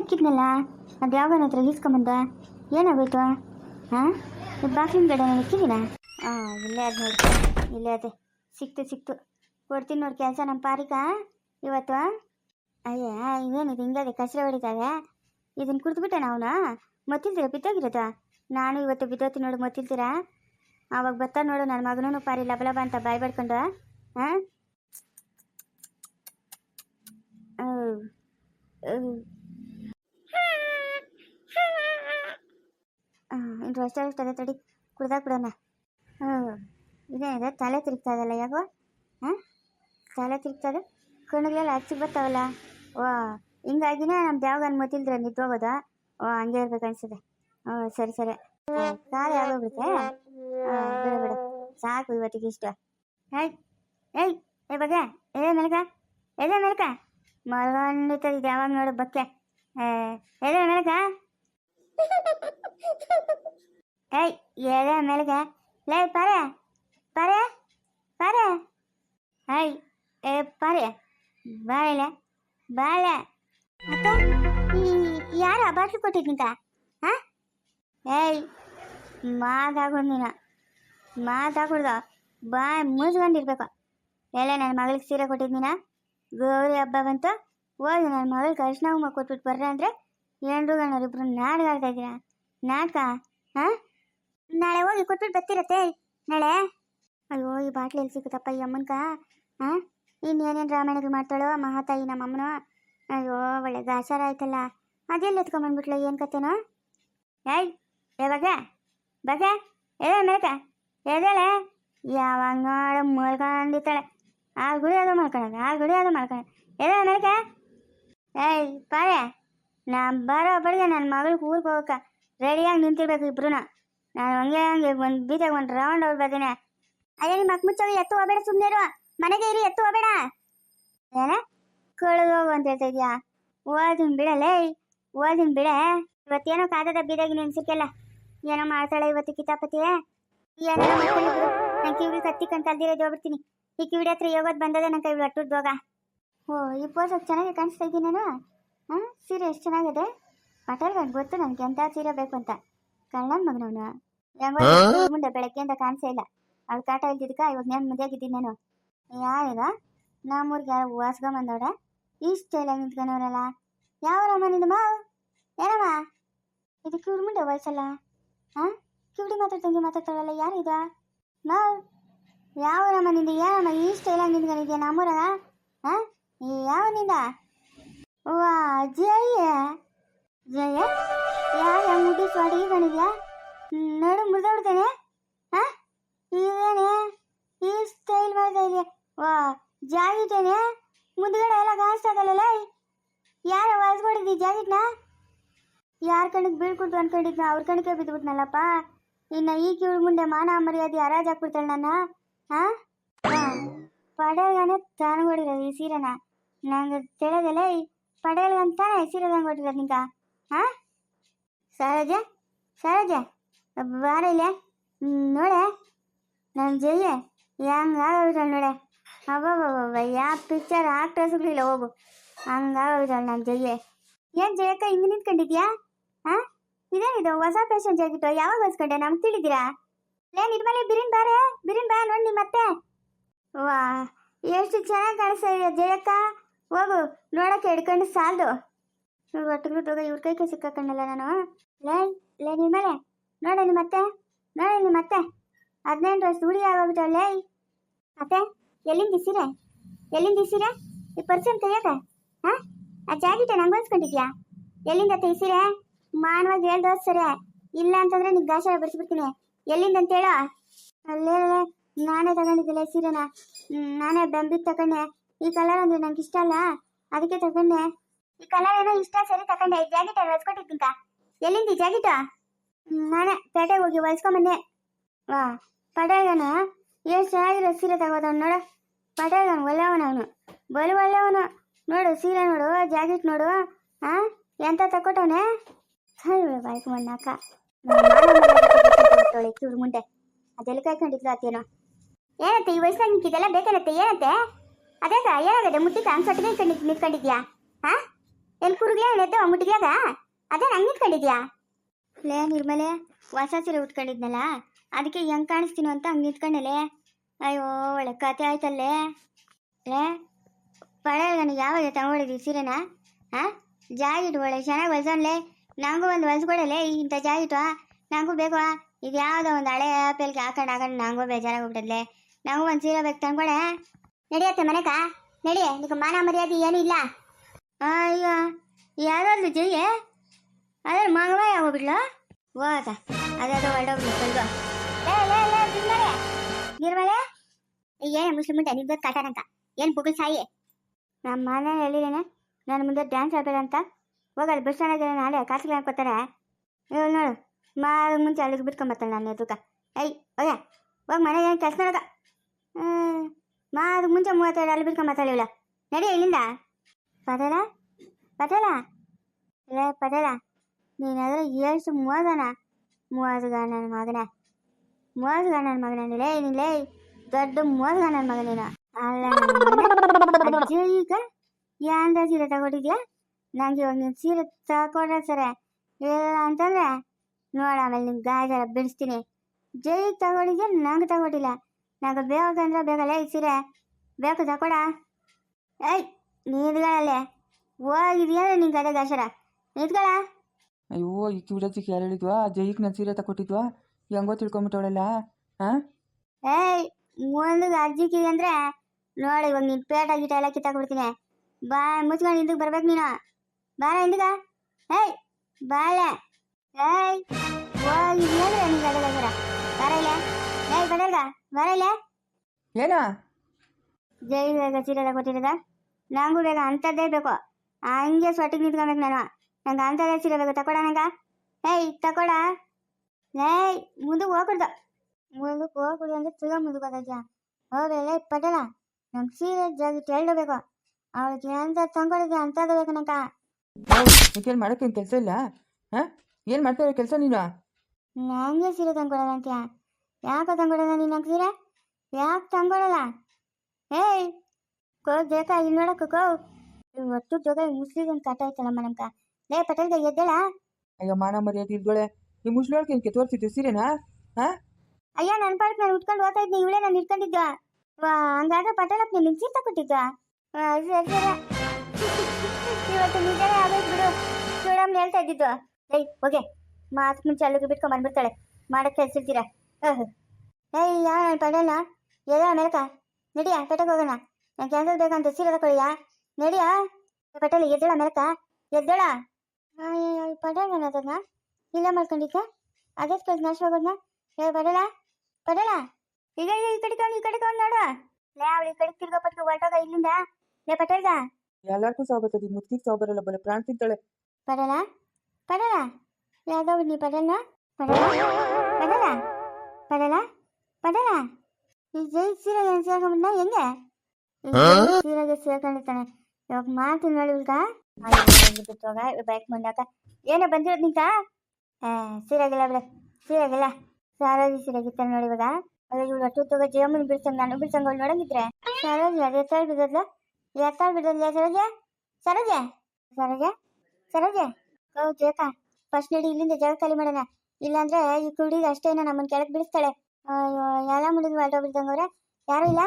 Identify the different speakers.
Speaker 1: ಇಕ್ಕಿದ್ನಲ್ಲ ಅದು ಯಾವಾಗ ಹತ್ರ ಈಸ್ಕೊಂಬಂದೆ? ಏನಾಗೋಯ್ತು ಹಾಂ? ಬಾಫಿನ ಗಡೆ ನಾನು ಇಕ್ಕಿದ್ದೀನ ಹಾಂ ಇಲ್ಲೇ ಅದು ನೋಡಿ. ಇಲ್ಲೇ ಅದೇ. ಸಿಕ್ತು ಸಿಕ್ತು. ಕೊಡ್ತೀನಿ ನೋಡಿ ಕೆಲಸ ನಮ್ಮ ಪಾರಿಕ. ಇವತ್ತು? ಅಯ್ಯ, ಇವೇನಿದು? ಹಿಂಗದೆ ಕಸರೆ ಹೊಡಿತಾವೆ? ಇದನ್ನು ಕುಡಿದ್ಬಿಟ್ಟೆ ನಾವು ಮತ್ತಿಲ್ತೀರ ಬಿದ್ದೋಗಿರೋದು ನಾನು ಇವತ್ತು ಬಿದ್ದೋತಿ ನೋಡು ಮತ್ತಿಲ್ತೀರಾ ಆವಾಗ ಬರ್ತಾ ನೋಡು ನನ್ನ ಮಗನೂ ಪಾರಿ ಲಬ ಲಬ ಅಂತ ಬಾಯ್ ಬಡ್ಕೊಂಡು ಹಾಂ ಇನ್ನು ಅಷ್ಟು ಅದ ತಡಿ, ಕುಡ್ದಾಗ ಬಿಡೋಣ ಹ್ಞೂ ಇದೇನಿದೆ ತಲೆ ತಿರುಗ್ತಾ ಇದಲ್ಲ ಯಾಕೋ? ಹಾಂ ತಲೆ ತಿರುಗ್ತದೆ ಕಣ್ಣುಗಳೆಲ್ಲ ಹಚ್ಚಿ ಬರ್ತಾವಲ್ಲ. ವಾ ಹಿಂಗಾಗಿನೇ ನಮ್ಮ ದೇವಗನ್ ಮತ್ತಿಲ್ದ್ರೆ ನಿದ್ದೋಗೋದ ಓ, ಹಂಗೆ ಇರ್ಬೇಕು ಅನ್ಸುತ್ತೆ. ಹ್ಞೂ ಸರಿ ಸರಿ. ಕಾಲ ಯಾವಾಗ ಹಾಂ ಬಿಡು ಸಾಕು ಇವತ್ತಿಗೆ ಇಷ್ಟ. ಏಯ್ ಏಯ್ ಏ ಬಗ್ಗೆ ಎದೆ ಮೆಲ್ಕ ಎದೆ ಮೆಲ್ಕ. ಮಲ್ಕೊಂಡಿರ್ತದೆ ಯಾವಾಗ ನೋಡು ಬಕ್ಕೆ. ಏ, ಎದೆ ಮೆಲ್ಕ. ಏಯ್ ಎದೆ ಮೆಲ್ಕ ಲೇ ಪಾರೆ ಪಾರೆ ಪಾರೆ ಏಯ್ ಏ ಪಾರೆ ಬಾಳೆ ಬಾಳೆ ಅತ್ತ ಈ ಯಾರ ಬಾಟ್ಲು ಕೊಟ್ಟಿದ್ನಿಕ ಹಾಂ ಏಯ್ ಮಾತಾಡ್ಕೊಂಡು ನೀನು ಮಾತಾಡ್ಕೊಡ್ದ ಬಾಯ್ ಮುಚ್ಕೊಂಡಿರ್ಬೇಕು ಎಲ್ಲ ನನ್ನ ಮಗಳಿಗೆ ಸೀರೆ ಕೊಟ್ಟಿದ್ದೀನ ಗೌರಿ ಹಬ್ಬ ಬಂತು ಹೋಗಿ ನನ್ನ ಮಗಳಿಗೆ ಅರ್ಶಿನ ಕುಂಕುಮ ಕೊಟ್ಬಿಟ್ಟು ಬರ್ರೆ ಅಂದರೆ ಎಂಡ್ರು ಗಣ್ಣರಿಬ್ರು ನಾಟಕ ಆಡ್ತಾ ಇದ್ದೀರಾ? ನಾಟಕ? ಹಾಂ? ನಾಳೆ ಹೋಗಿ ಕೊಟ್ಬಿಟ್ಟು ಬರ್ತಿರತ್ತೆ. ನಾಳೆ? ಅಯ್ಯೋ, ಈ ಬಾಟ್ಲಿ ಎಲ್ಲಿ ಸಿಗುತ್ತಪ್ಪ ಈ ಅಮ್ಮನ್ಕ? ಹಾಂ? ಇನ್ನೇನೇನು ರಾಮಾಯಣಗಳು ಮಾಡ್ತಾಳೋ ಮಹಾತಾಯಿ ನಮ್ಮ ಅಮ್ಮನೋ ಅಯ್ಯೋ, ಒಳ್ಳೆ ಗಾಚಾರ ಆಯ್ತಲ್ಲ. ಅದೆಲ್ಲ ಎತ್ಕೊಂಬಂದ್ಬಿಟ್ಲ ಏನು ಕತೆನೋ? ಏಯ್, ಏ ಬಗ ಹೇಳ ಏ ಮೇಕ ಎದೇಳೆ ಯಾವಾಗ ನೋಡ ಆ ಗುಡಿ ಅದು ಮಲ್ಕೊಳೋದು ಆ ಗುಡಿ ಅದು ಮಾಡ್ಕೊಳ ಎದೆ ಮೇಕ ಏಯ್ ಪಾರೆ ನಾ ಬರೋ ಬಳಿಗೆ ನನ್ನ ಮಗಳಿಗೆ ಊರಿಗೆ ಹೋಗಕ್ಕ ರೆಡಿಯಾಗಿ ನಿಂತಿರ್ಬೇಕು ಇಬ್ರು ನಾನು ಹಂಗೆ ಹಂಗೆ ಒಂದು ಬೀದಿಗೆ ಒಂದು ರೌಂಡ್ ಅವ್ರು ಬರ್ತೀನಿ ಅದೇ ನಿಮ್ಮ ಮಕ್ ಎತ್ತು ಹೋಗ್ಬೇಡ ಸುಮ್ಮನೆ ಇರು. ಮನೆಗೆ ಇರಿ, ಎತ್ತು ಹೋಗಬೇಡ. ಏನ? ಕಳೆದು ಹೋಗು ಅಂತ ಹೇಳ್ತಾ ಓದಿನ ಬಿಡಲೇ ಓದಿನ ಬಿಡ. ಇವತ್ತೇನೋ ಕಾದದ ಬೀದಾಗಿ ನೆನ್ಸಿರ್ಕಲ್ಲ ಏನೋ ಮಾಡ್ತಾಳೆ ಇವತ್ತು ಕಿತಾಪತಿ. ಏನೋ ನನ್ನ ಕಿವಿ ಕತ್ತಿ ಕಣ್ ಕಲ್ದಿರೋದು ಹೋಗ್ಬಿಡ್ತೀನಿ. ಈ ಕಿವಿಡಿ ಹತ್ರ ಯೋಗದ್ ಬಂದದ ನನ್ನ ಕೈ ಒಟ್ಟುದ್ ಹೋಗ ಓ, ಈ ಚೆನ್ನಾಗಿ ಕಾಣಿಸ್ತಾ ಇದ್ದೀನಿ ನಾನು? ಹಾಂ ಸೀರೆ ಎಷ್ಟು ಚೆನ್ನಾಗಿದೆ? ಪಟೇಲ್ಗಂಡು ಗೊತ್ತು ನನಗೆ ಎಂಥ ಸೀರೆ ಬೇಕು ಅಂತ. ಕಳ್ಳನ ಮಗನವನು. ಹೆಂಗೋ ಮುಂದೆ ಬೆಳಗ್ಗೆಯಿಂದ ಕಾಣಿಸೇ ಇಲ್ಲ. ಅವ್ಳು ಕಾಟ ಇಲ್ದಿದ್ಕ ಇವಾಗ ನಾನು ಮದುವೆಯಾಗಿದ್ದೀನಿ ನಾನು. ಯಾರಿಗ? ನಮ್ಮೂರಿಗೆ ಯಾರು ಬಂದವರ. ಈ ಸ್ಟೈಲಾಗಿ ನಿಂತ್ಕೊಂಡವ್ರಲ್ಲ. ಯಾವ ರಮ್ಮನಿಂದ ಮಾವು? ಏನಮ್ಮ? ಇದು ಇವ್ರ ಮುಂದೆ ವಯಸ್ಸಲ್ಲ. ಹಾಂ? ಕಿವಿಡಿ ಮಾತಾಡ್ತಂಗೆ ಮಾತಾಡ್ತಾಳಲ್ಲ ಯಾರು ಇದ ಮಾವು? ಯಾವ ರಮ್ಮನಿಂದ ಏನಮ್ಮ ಈ ಸ್ಟೈಲಾಗಿ ನಿಂತ್ಕೊಂಡಿದ್ಯಾ ನಮ್ಮೂರಾಗ ಹಾಂ? ಯಾವನಿಂದ ವಾ ಜಯ ಜಯ ಯಾವ ಮುಡಿ ಸ್ವಾಡಿಗಿದ್ಯಾ ನಡು ಮುರಿದೋಡ್ತೇನೆ ಹಾಂ? ಇದೇನೆ? ಈ ಸ್ಟೈಲ್ ಮಾಡ್ತಾ ಇದೆಯಾ? ವಾ ಜಾಗಿಟೇನೆ ಮುಂದ್ಗಡೆ ಎಲ್ಲ ಕಾಣಿಸ್ತದಲ್ಲ ಯಾರ ವಾಸ್ಕೊಂಡಿದ್ದಿ ಜಾಗಿಟ್ನ ಯಾರ ಕಣಕ್ಕೆ ಬೀಳ್ಕೊಡ್ತು ಅನ್ಕೊಂಡಿದ್ನ? ಅವ್ರ ಕಣಕ್ಕೆ ಬಿದ್ದುಬಿಟ್ನಲ್ಲಪ್ಪ ಇನ್ನು ಈ ಕಿವಿ ಮುಂದೆ ಮಾನ ಮರ್ಯಾದೆ ಹರಾಜ್ ಹಾಕ್ಬಿಡ್ತಾಳೆ ನನ್ನ? ಹಾಂ? ತಾನು ತಾನ್ಗೊಡಿರೋದು ಈ ಸೀರೆನ? ನಂಗೆ ತಿಳಿದಲ್ಲ ಪಡೆಯಲ್ಗಂತಾನೆ ಅಂತಾನೆ ಸೀರೆ ತಂಗೊಟ್ಟಿರೋದು ನಿಂಗ? ಹಾ? ಸರೋಜ? ಸರೋಜ? ಬಾರ ಇಲ್ಲೇ? ನೋಡೆ? ನನ್ನ ಜಯ್ಯ ಹೆಂಗಾಗೋಗ್ಬಿಟ್ಟಾಳೆ ನೋಡೆ? ಅಬ್ಬಬ್ಬಬ್ಬ ಯಾವ ಪಿಕ್ಚರ್ ಆಕ್ಟ್ರೆಸ್ಗಳಿಲ್ಲ ಹೋಗು. ಹಂಗಾಗೋಗಿದ್ದಾಳೆ ನನ್ನ ಜಯ್ಯ ಏನು ಜಯಕ್ಕ ಹಿಂಗೆ ನಿಂತ್ಕೊಂಡಿದ್ಯಾ? ಹಾಂ? ಇದೇನಿದು? ಹೊಸ ಪೇಷಂಟ್ ಜಾಗಿಟ್ಟು ಯಾವಾಗ ಹೊಸ್ಕೊಂಡೆ? ನಮ್ಗೆ ತಿಳಿದಿರಾ? ಲೇ ನಿರ್ಮಲೆ ಬಿರಿನ್ ಬಾರೆ? ಬಿರಿನ್ ಬಾ, ನೋಡಿ ಮತ್ತೆ ವಾ, ಎಷ್ಟು ಚೆನ್ನಾಗಿ ಕಾಣಿಸ್ತಾ ಇದೆ ಜಯಕ್ಕ ಹೋಗು, ನೋಡಕ್ಕೆ ಹಿಡ್ಕೊಂಡು ಸಾಲದು. ಒಟ್ಟಿಗೆ ಇವ್ರ ಕೈ ಕೈ ಸಿಕ್ಕಾಕಣ್ಣಲ್ಲ ನಾನು. ಲೇ ಲೇ ನಿರ್ಮಲೆ ನೋಡ ನಿಮ್ಮ ಮತ್ತೆ. ನೋಡ ನಿಮ್ಮ ಮತ್ತೆ. ಹದಿನೆಂಟು ವರ್ಷ ಹುಡಿ ಆಗೋಗ್ಬಿಟ್ಟಳೆ ಮತ್ತೆ, ಎಲ್ಲಿಂದ ಇಸಿರೆ ಎಲ್ಲಿಂದ ಇಸಿರೆ ಈ ಪರ್ಸನ್ ಕೈಯಾಗ? ಹಾ? ಆ ಜಾಕೆಟ್ ನಂಗೆ ಹೊಲ್ಸ್ಕೊಂಡಿದ್ಯಾ? ಎಲ್ಲಿಂದ ತೆಗಿಸಿರೆ ಮಾನವಾಗಿ ಹೇಳ್ದ ಸರಿ. ಇಲ್ಲ ಅಂತಂದ್ರೆ ನಿಂಗೆ ಗಾಶ ಬಿಡಿಸ್ಬಿಡ್ತೀನಿ. ಎಲ್ಲಿಂದ ಅಂತ ಹೇಳ. ಅಲ್ಲೇ ನಾನೇ ತಗೊಂಡಿದ್ದಿಲ್ಲ ಸೀರೆನ. ನಾನೇ ಬೆಂಬಿದ್ ತಗೊಂಡೆ ಈ ಕಲರ್ ಅಂದ್ರೆ ನಂಗೆ ಇಷ್ಟ ಅಲ್ಲ. ಅದಕ್ಕೆ ತಗೊಂಡೆ. ಈ ಕಲರ್ ಏನೋ ಇಷ್ಟ ಸರಿ ತಗೊಂಡೆ. ಈ ಜಾಕೆಟ್ ಹೊಲ್ಸ್ಕೊಟ್ಟಿದ್ದಿಂಕ ಎಲ್ಲಿಂದ ಈ ಜಾಕೆಟ್ ನಾನೇ ಪೇಟೆಗೆ ಹೋಗಿ ಹೊಲ್ಸ್ಕೊಂಬಂದೆ ವಾ ಪಟಾಗನ ಎಷ್ಟು ಚೆನ್ನಾಗಿರೋ ಸೀರೆ ತಗೋದವ್ನು ನೋಡು. ಪಟಾಗನ ಒಳ್ಳೆಯವನು ಅವನು ಬಲು ಒಳ್ಳೆಯವನು. ನೋಡು, ಸೀರೆ ನೋಡು ಜಾಕೆಟ್ ನೋಡು ಹಾ ಎಂತ ತಕೊಟ್ಟವನೆ ಸರಿ ಬಾಯ್ಕು ಮಣ್ಣಾಕ ಚೂರು ಮುಂದೆ. ಅದೆಲ್ಲ ಕಾಯ್ಕೊಂಡಿದ್ಲು ಅತ್ತೇನೋ ಏನತ್ತೆ, ಈ ವಯಸ್ಸಾಗ ಇದೆಲ್ಲ ಬೇಕೇನತ್ತೆ ಏನತ್ತೆ? ಅದೇಕ ಏನಾಗದೆ ಮುಟ್ಟಿಕ ಹಂಗೆ ಕಂಡಿ ನಿಂತ್ಕೊಂಡಿದ್ಯಾ? ಹಾ? ಎಲ್ಲಿ ಕುರುಗ್ಲೇ ಎದ್ದು ಅಂಗ್ಬಿಟ್ಟಿದ್ಯಾಗ ಅದೇ ನಂಗೆ ನಿಂತ್ಕೊಂಡಿದ್ಯಾ? ಲೇ ನಿರ್ಮಲೆ, ಹೊಸ ಸೀರೆ ಉಟ್ಕೊಂಡಿದ್ನಲ್ಲ, ಅದಕ್ಕೆ ಹೆಂಗ್ ಕಾಣಿಸ್ತೀನೋ ಅಂತ ಹಂಗೆ ನಿಂತ್ಕೊಂಡಲೆ. ಅಯ್ಯೋ, ಒಳ್ಳೆ ಕತೆ ಆಯ್ತಲ್ಲೇ. ಲೇ ನನಗೆ ಯಾವಾಗ ತಗೊಂಡಿದ್ದೀವಿ ಸೀರೆನ? ಹಾಂ? ಜಾಗಿಟ್ ಒಳ್ಳೆ, ಚೆನ್ನಾಗಿ ಹೊಲ್ಸನ್ಲೆ ನಂಗೂ ಒಂದು ಹೊಲ್ಸ್ಕೊಡಲೆ, ಇಂಥ ಜಾಗಿಟು ನಂಗೂ ಬೇಕು? ಇದು ಯಾವುದೋ ಒಂದು ಹಳೆ ಆಪಲ್ಗೆ ಹಾಕೊಂಡು ಹಾಕೊಂಡು ನಂಗೂ ಬೇಜಾರಾಗಿ ಹೋಗ್ಬಿಟ್ಟದ್ಲೆ. ನಂಗೂ ಒಂದು ಸೀರೆ ಬೇಕು ತಂದ್ಕೊಡೆ ನಡಿಯತ್ತೆ ಮನೆಕಾ ನಡಿ ನಿಮಗೆ ಮಾನ ಮರ್ಯಾದೆ ಏನೂ ಇಲ್ಲ. ಅಯ್ಯೋ ಯಾವ್ದಾದ್ರು ಜೊಯ್ಯ ಅದ್ರ ಮಗವ ಹೋಗ್ಬಿಡ್ಲು ಹೋದ ಅದಾದ ಹೊರಡೋಗ್ಲಿ ಲೇ ನಿರ್ಮಲೆ ಏನು ಮುಸ್ಲಿಮ್ ಮುಂದೆ ನಿಂದ ಕಟಾರಂತ ಏನು ಬುಗುಲ್ ಸಾಯಿ? ನಮ್ಮ ಮನೆ ಹೇಳಿದ್ದೇನೆ. ನಾನು ಮುಂದೆ ಡ್ಯಾನ್ಸ್ ಆಡ್ಬೇಡ ಅಂತ. ಹೋಗಲ್ಲ ಬಸ್ ಸ್ಟ್ಯಾಂಡಾಗ ನಾಳೆ ಕಾಸಿಗೆ ಹಾಕೋತಾರೆ ಇವಾಗ ನೋಡು. ಮಾ ಮುಂಚೆ ಅಲ್ಲಿಗೆ ಬಿಟ್ಕೊಂಬರ್ತಾನೆ ನಾನು ಎದುಕ ಐ ಹೋಗ ಹೋಗಿ ಮನೆಗೆ ಏನು ಕೆಲಸ ನೋಡಕ ಮಾ ಮುಂಚೆ ಮೂವತ್ತೆರಡು ಅಲ್ಲಿ ಬಿಟ್ಕೊಂಬರ್ತಾಳೆ ಇವಳ. ನಡಿ ಇಲ್ಲಿಂದ. ಪಟೇಲ? ಪಟೇಲ? ಇಲ್ಲ ಪಟೇಲ. ನೀನಾದ್ರೆ ಎಷ್ಟು ಮೂವತ್ತನ? ಮೂವತ್ತು ನನ್ನ ಮಗನ. ಮೂವತ್ತು ನನ್ನ ಮಗನ ನಿಲೇ ಲೇ ದೊಡ್ಡ ಮೂವತ್ತು ನನ್ನ ಮಗ ನೀನು. ಅಲ್ಲ, ನನ್ನ ಈಗ? ಯಾಂದ ಸೀರೆ ತಗೊಂಡಿದ್ಯಾ? ನಂಗೆ ಇವಾಗ ನೀನು ಸೀರೆ ತಗೊಂಡ್ರೆ ಸರಿ. ಇಲ್ಲ ಅಂತಂದ್ರೆ ನೋಡ ಆಮೇಲೆ ನಿನ್ ಗಾಯ ಬಿಡಿಸ್ತೀನಿ. ಜೈ ತಗೊಂಡಿದ್ಯಾ? ನಂಗೆ ತಗೊಂಡಿಲ್ಲ. ನಂಗೆ ಬೇಕಂದ್ರೆ ಬೇಕಲ್ಲ ಈ ಸೀರೆ. ಬೇಕು ತಕೊಡ ಏಯ್ ನೀದ್ಗಳಲ್ಲೇ ಹೋಗಿದ್ಯಾ ನಿಂಗೆ ಅದೇ ಗಾಸರ ನಿಂತ್ಕೊಳ
Speaker 2: ಅಯ್ಯೋ ಈ ಕಿವಿಡಚಿಕ್ಕೆ ಯಾರು ಹೇಳಿದ್ವಾ? ಜೈಕ್ ನಾನು ಸೀರೆ ತಕೊಟ್ಟಿದ್ವಾ ಹೆಂಗೋ ತಿಳ್ಕೊಂಬಿಟ್ಟವಳಲ್ಲ ಹಾಂ
Speaker 1: ಏಯ್ ಒಂದು ಅಜ್ಜಿಕಿ ಅಂದ್ರೆ ನೋಡಿ ಇವಾಗ ನಿನ್ ಪೇಟ ಗೀಟ ಎಲ್ಲ ಕಿತ್ತಾಕ್ಬಿಡ್ತೀನಿ. ಬಾ ಮುಚ್ಕೊಂಡು ಹಿಂದಕ್ಕೆ ಬರ್ಬೇಕು ನೀನು. ಬಾರ ಹಿಂದಗ ಏಯ್ ಬಾಳೆ. ಏಯ್ ಹೋಗಿದ್ಯಾ ನಿಂಗೆ ಅದೇ ಬರ ಇಲ್ಲ. ಏಯ್ ಬಡಲ್ಗ ಬರ ಇಲ್ಲ
Speaker 2: ಏನಾ?
Speaker 1: ಜೈ ಬೇಗ ಸೀರೆ ತಗೊಟ್ಟಿರೋದ ನಂಗೂ ಬೇಗ ಅಂಥದ್ದೇ ಬೇಕು. ಹಂಗೆ ಸೊಟ್ಟಿಗೆ ನಿಂತ್ಕೊಬೇಕು ನಾನು. ನಂಗೆ ಅಂಥದ್ದೇ ಸೀರೆ ಬೇಕು. ತಕೊಡ ನಂಗ? ಏಯ್ ತಕೊಡ. ಏಯ್ ಮುಂದಕ್ಕೆ ಹೋಗ್ಬಿಡ್ದು ಮುಂದಕ್ಕೆ ಹೋಗ್ಬಿಡು ಅಂದ್ರೆ ತಿರ್ಗಾ ಮುಂದಕ್ಕೆ ಹೋದಜ್ಜ ಹೋಗಲ್ಲ ಪಟೇಲ. ನಮ್ಗೆ ಸೀರೆ ಜಾಗಿ ಬೇಕು ಅವಳಿಗೆ ಅಂತ ತಂಗೊಳಿಗೆ ಅಂಥದ್ದು ಬೇಕು ನಂಗ?
Speaker 2: ಏನು ಮಾಡೋಕ್ಕೇನು ಕೆಲಸ ಇಲ್ಲ? ಹಾಂ? ಏನು ಮಾಡ್ತಾ ಇರೋ ಕೆಲಸ ನೀನು?
Speaker 1: ನಂಗೆ ಸೀರೆ ತಂದ್ಕೊಡಲ್ಲ ಅಂತೀಯ? ಯಾಕೆ ತಂಗೊಳಲ್ಲ ನೀನು ಸೀರೆ ಯಾಕೆ ತಂಗೊಳಲ್ಲ? ಏಯ್! ಕೋ ಬೇಕಾ ಇಲ್ಲಿ ನೋಡಕ್ಕ ಕೋ. ಒಟ್ಟು ಜೋಗ ಮುಸ್ಲಿಮ್ ಕಟ್ಟ ಐತಲ್ಲಮ್ಮ ಮನಮ್ಕ ಲೇ ಪಟೇಲ್ಗ ಎದ್ದೇಳ?
Speaker 2: ಅಯ್ಯೋ ಮಾನ ಮರ್ಯಾದೆ ಇಲ್ದೋಳೆ. ಈ ಮುಸ್ಲಿಳ್ಕೆ ಏನಕ್ಕೆ ತೋರಿಸಿದ್ದು ಸೀರೆನಾ? ಹಾಂ
Speaker 1: ಅಯ್ಯ ನನ್ನ ಪಾಡಕ್ಕೆ ನಾನು ಉಟ್ಕೊಂಡು ಹೋಗ್ತಾ ಇದ್ದೆ ಇವಳೇ ನಾನು ಇಟ್ಕೊಂಡಿದ್ದ ವಾ ಹಂಗಾದ್ರೆ ಪಟೇಲಪ್ಪ ನಿನ್ ಸೀರೆ ತಗೊಟ್ಟಿದ್ದ ಸರಿ ಸರಿ ಇವತ್ತು ನಿಜನೇ ಆಗೋಯ್ತು ಬಿಡು. ಚೂಡಮ್ಮ ಹೇಳ್ತಾ ಇದ್ದಿದ್ದು. ಏಯ್ ಹೋಗೆ. ಮಾತು ಮುಂಚೆ ಅಲ್ಲಿಗೆ ಬಿಟ್ಕೊಂಡು ಬಂದ್ಬಿಡ್ತಾಳೆ. ಮಾಡಕ್ಕೆ ಹೆಸರ್ತೀರ ಏಯ್ ಯಾ ನನ್ನ ಪಡೋಣ ಎಲ್ಲ ಮೇಲಕ ನಡಿಯ ಪೆಟ್ಟಗೆ ಹೋಗೋಣ. ನಾನು ಕ್ಯಾನ್ಸಲ್ ಬೇಕಂತ ಸೀರೆ ತಕೊಳ್ಳಿಯಾ ನಡಿಯಾ. ಪಟೇಲ ಎದ್ದಳ ಮೇಲಕ ಎದ್ದಳ. ಪಟೇಲ ಅದನ್ನ ಇಲ್ಲ ಮಾಡ್ಕೊಂಡಿದ್ದೆ. ಅದೇ ಕಳ್ಸಿ ನಾಶ ಹೋಗೋದ್ನ ಏ ಪಡೋಣ ಪಡೋಣ ಈಗ ಈಗ ಈ ಕಡೆ ಈ ಕಡೆ ನೋಡು. ಲೇ ಅವಳು ಈ ಕಡೆ ತಿರ್ಗೋ ಪಟ್ಕೊ ಹೊರಟೋಗ ಇಲ್ಲಿಂದ. ಲೇ ಪಟೇಲ್ಗ.
Speaker 2: ಎಲ್ಲರಿಗೂ ಸಾವು ಬರ್ತದೆ ಮುತ್ತಿಗೆ ಸಾಬರಲ್ಲ ಬರಲ್ಲ ಬಲೆ ಪ್ರಾಣ ತಿಂತಾಳೆ.
Speaker 1: ಪಡೋಣ ಪಡೋಣ ಯಾವ್ದೋ ನೀ ಪಡೋಣ ಪಟೇಲ ಪಟೇಲ ಪಟೇಲ ಪಟೇಲ ಈ ಜೈ ಸೀರೆಗೆ ಸೇರ್ಕೊಂಡ್ಬಿಟ್ನ ಹೆಂಗೆ ಈ ಜೈ ಸೀರೆಗೆ ಸೇರ್ಕೊಂಡಿರ್ತಾನೆ ಇವಾಗ ಮಾತು ನೋಡಿ ಈಗ ಬಿಟ್ಟೋಗ ಬೈಕ್ ಮುಂದಾಕ ಏನೋ ಬಂದಿರೋದು ನಿಂತ ಏ ಸೀರೆಗಿಲ್ಲ ಬಿಡ ಸೀರೆಗಿಲ್ಲ ಸಾರೋಜಿ ಸೀರೆಗಿತ್ತ ನೋಡಿ ಇವಾಗ ಅದೇ ಇವಳು ಒಟ್ಟು ತಗೋ ಜೇಮನ್ ಬಿಡ್ಸಂಗ್ ನಾನು ಬಿಡ್ಸಂಗ್ ಅವಳು ನೋಡಂಗಿದ್ರೆ ಸರೋಜಿ ಅದು ಎತ್ತಾಳ್ ಬಿದ್ದದ್ಲ ಎತ್ತಾಳ್ ಬಿದ್ದದ್ಲ ಸರೋಜ ಸರೋಜ ಸರೋಜ ಸರೋಜ ಹೌದು ಬೇಕಾ ಫಸ್ಟ್ ನಡಿ ಇಲ್ಲಿಂದ ಜಾಗ ಖಾಲಿ ಮಾಡೋಣ ಇಲ್ಲಾಂದ್ರೆ ಈ ಕುಡಿಗೆ ಅಷ್ಟೇನ ನಮ್ಮನ್ನ ಕೆಳಗೆ ಬಿಡಿಸ್ತಾಳೆ. ಎಲ್ಲ ಮುಡಿದು ಹೊರಟೋಗ್ಬಿಡ್ತಂಗವ್ರೆ ಯಾರು ಇಲ್ಲ?